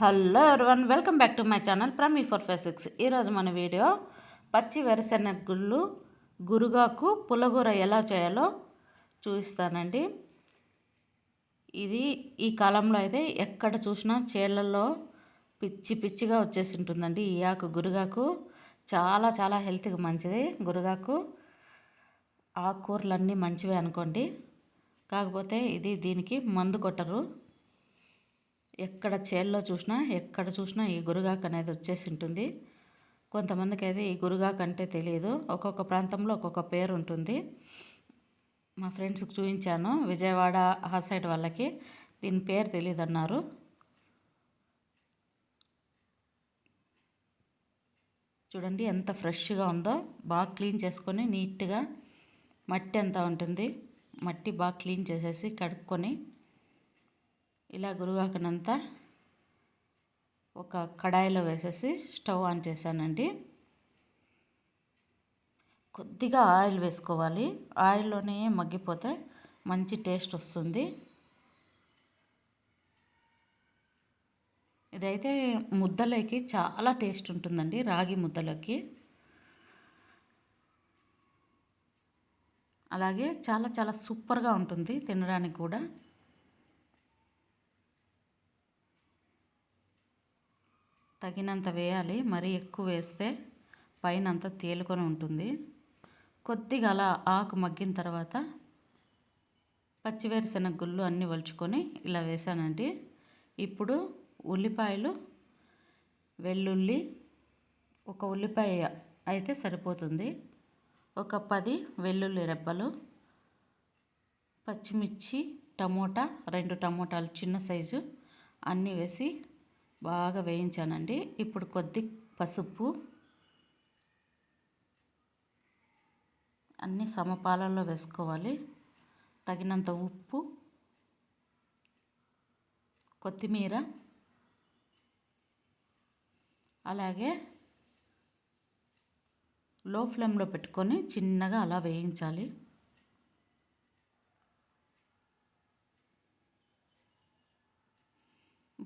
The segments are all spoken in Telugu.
Hello everyone welcome back to my channel Pramee four five six. ఈరోజు మన వీడియో పచ్చి వేరుశెనగ గుళ్ళు గురుగాకు పులగూర ఎలా చేయాలో చూపిస్తానండి. ఇది ఈ కాలంలో అయితే ఎక్కడ చూసినా చేళ్ళల్లో పిచ్చి పిచ్చిగా వచ్చేసి ఉంటుందండి ఈ ఆకు గురుగాకు చాలా చాలా హెల్త్కి మంచిది గురుగాకు. ఆకుకూరలు అన్నీ మంచివే అనుకోండి. కాకపోతే ఇది దీనికి మందు కొట్టరు. ఎక్కడ చేల్లో చూసినా ఎక్కడ చూసినా ఈ గురుగాకు అనేది వచ్చేసి ఉంటుంది. కొంతమందికి అయితే ఈ గురుగాకు అంటే తెలియదు ఒక్కొక్క ప్రాంతంలో ఒక్కొక్క పేరు ఉంటుంది. మా ఫ్రెండ్స్కి చూపించాను. విజయవాడ ఆ సైడ్ వాళ్ళకి. దీని పేరు తెలియదు అన్నారు చూడండి ఎంత ఫ్రెష్గా ఉందో. బాగా క్లీన్ చేసుకొని నీట్గా మట్టి అంతా ఉంటుంది. మట్టి బాగా క్లీన్ చేసేసి కడుక్కొని ఇలా గురుగాకనంతా ఒక కడాయిలో వేసేసి స్టవ్ ఆన్ చేశానండి. కొద్దిగా ఆయిల్ వేసుకోవాలి. ఆయిల్లోనే మగ్గిపోతే మంచి టేస్ట్ వస్తుంది. ఇదైతే ముద్దలోకి చాలా టేస్ట్ ఉంటుందండి రాగి ముద్దలోకి. అలాగే చాలా చాలా సూపర్గా ఉంటుంది తినడానికి కూడా. తగినంత వేయాలి. మరీ ఎక్కువ వేస్తే పైన అంతా తేలుకొని ఉంటుంది. కొద్దిగా అలా ఆకు మగ్గిన తర్వాత పచ్చివేరుశనగ గుళ్ళు అన్నీ వలుచుకొని ఇలా వేసానండి ఇప్పుడు ఉల్లిపాయలు వెల్లుల్లి ఒక ఉల్లిపాయ అయితే సరిపోతుంది. ఒక పది వెల్లుల్లి రెబ్బలు పచ్చిమిర్చి టమోటా రెండు టమోటాలు చిన్న సైజు అన్నీ వేసి బాగా వేయించానండి. ఇప్పుడు కొద్ది పసుపు. అన్ని సమపాలలో వేసుకోవాలి. తగినంత ఉప్పు. కొత్తిమీర. అలాగే లో ఫ్లేమ్లో పెట్టుకొని చిన్నగా అలా వేయించాలి.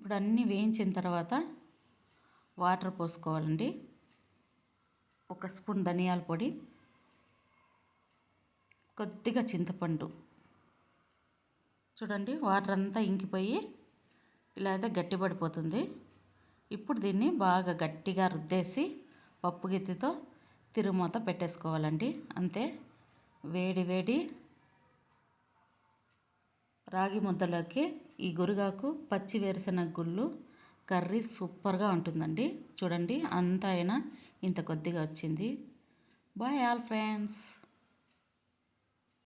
ఇప్పుడు అన్నీ వేయించిన తర్వాత వాటర్ పోసుకోవాలండి. ఒక స్పూన్ ధనియాల పొడి కొద్దిగా చింతపండు. చూడండి వాటర్ అంతా ఇంకిపోయి ఇలా అయితే గట్టిపడిపోతుంది. ఇప్పుడు దీన్ని బాగా గట్టిగా రుద్దేసి పప్పు గిత్తితో తిరుమూత పెట్టేసుకోవాలండి. అంతే వేడి వేడి రాగి ముద్దలోకి ఈ గురుగాకు పచ్చి వేరుశనగ గుళ్ళు కర్రీ సూపర్గా ఉంటుందండి. చూడండి అంతా అయినా ఇంత కొద్దిగా వచ్చింది. Bye all friends